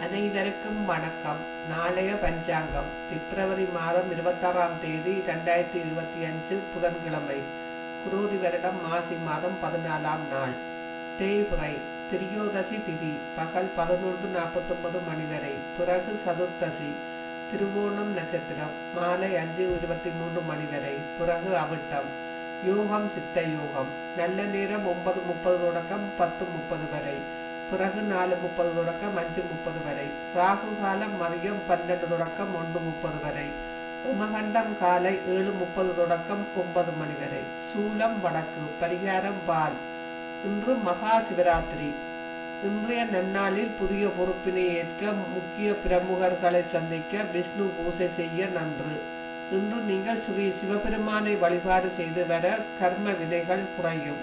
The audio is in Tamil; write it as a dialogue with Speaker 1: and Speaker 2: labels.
Speaker 1: அனைவருக்கும் வணக்கம். நாளைய பஞ்சாங்கம். பிப்ரவரி மாதம் இருபத்தாறாம் தேதி ரெண்டாயிரத்தி இருபத்தி அஞ்சு புதன்கிழமை. குரோதி வருடம் மாசி மாதம் பதினாலாம் நாள். தேய்பிறை திரியோதசி திதி பகல் பதினொன்று நாற்பத்தொன்பது மணி வரை. பிறகு சதுர்த்தசி திருவோணம் நட்சத்திரம் மாலை அஞ்சு இருபத்தி மூன்று மணி வரை. பிறகு அவிட்டம். யோகம் சித்த யோகம். நல்ல நேரம் ஒன்பது முப்பது தொடக்கம் பத்து முப்பது வரை. பிறகு நாலு முப்பது தொடக்கம் அஞ்சு முப்பது வரை. ராகு காலம் மதியம் பன்னெண்டு தொடக்கம் ஒன்று முப்பது வரை. உமகண்டம் காலை ஏழு முப்பது தொடக்கம் ஒன்பது மணி வரை. சூலம் வடக்கு. பரிகாரம் பால். இன்று மகா சிவராத்திரி. இன்றைய நன்னாளில் புதிய பொறுப்பினை ஏற்க முக்கிய பிரமுகர்களை சந்திக்க விஷ்ணு பூஜை செய்ய நன்று. இன்று நீங்கள் ஸ்ரீ சிவபெருமானை வழிபாடு செய்து வர கர்ம வினைகள் குறையும்.